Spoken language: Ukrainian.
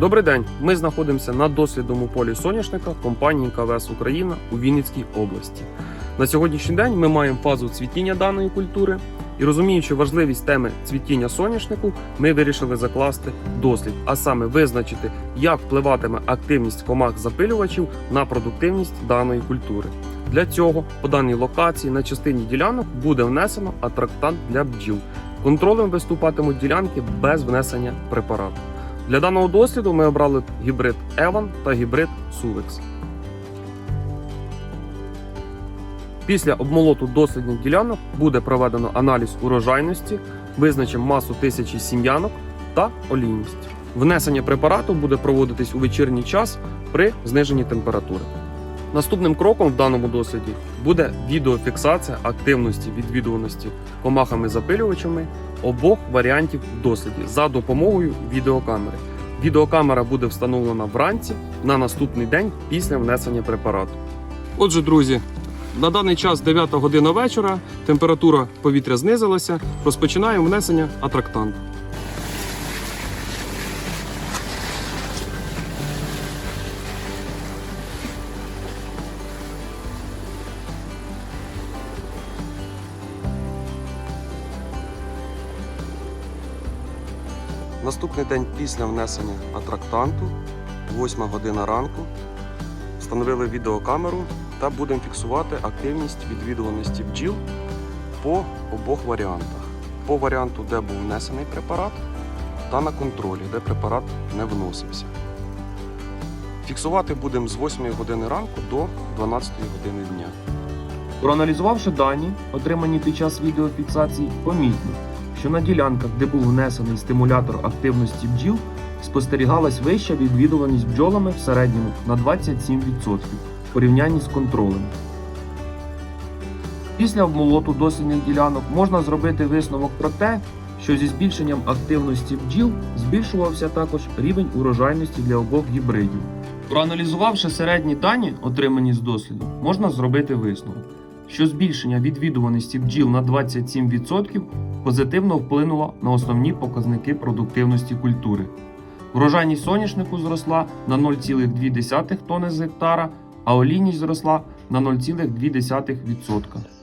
Добрий день. Ми знаходимося на дослідному полі соняшника компанії КВС Україна у Вінницькій області. На сьогоднішній день ми маємо фазу цвітіння даної культури і розуміючи важливість теми цвітіння соняшнику, ми вирішили закласти дослід, а саме визначити, як впливатиме активність комах запилювачів на продуктивність даної культури. Для цього по даній локації на частині ділянок буде внесено атрактант для бджіл. Контролем виступатимуть ділянки без внесення препарату. Для даного досліду ми обрали гібрид Evan та гібрид Suvix. Після обмолоту дослідних ділянок буде проведено аналіз урожайності, визначимо масу тисячі сім'янок та олійність. Внесення препарату буде проводитись у вечірній час при зниженні температури. Наступним кроком в даному досліді буде відеофіксація активності відвідуваності комахами-запилювачами обох варіантів досліді за допомогою відеокамери. Відеокамера буде встановлена вранці на наступний день після внесення препарату. Отже, друзі, на даний час 9 година вечора, температура повітря знизилася. Розпочинаємо внесення атрактанту. Наступний день після внесення атрактанту, 8 година ранку, встановили відеокамеру та будемо фіксувати активність відвідуваності бджіл по обох варіантах. По варіанту, де був внесений препарат, та на контролі, де препарат не вносився. Фіксувати будемо з 8 години ранку до 12 години дня. Проаналізувавши дані, отримані під час відеофіксації, помітно, що на ділянках, де був внесений стимулятор активності бджіл, спостерігалась вища відвідуваність бджолами в середньому на 27% в порівнянні з контролем. Після обмолоту дослідних ділянок можна зробити висновок про те, що зі збільшенням активності бджіл збільшувався також рівень урожайності для обох гібридів. Проаналізувавши середні дані, отримані з досліду, можна зробити висновок, що збільшення відвідуваності бджіл на 27% позитивно вплинуло на основні показники продуктивності культури. Врожайність соняшнику зросла на 0,2 тонни з гектара, а олійність зросла на 0,2%.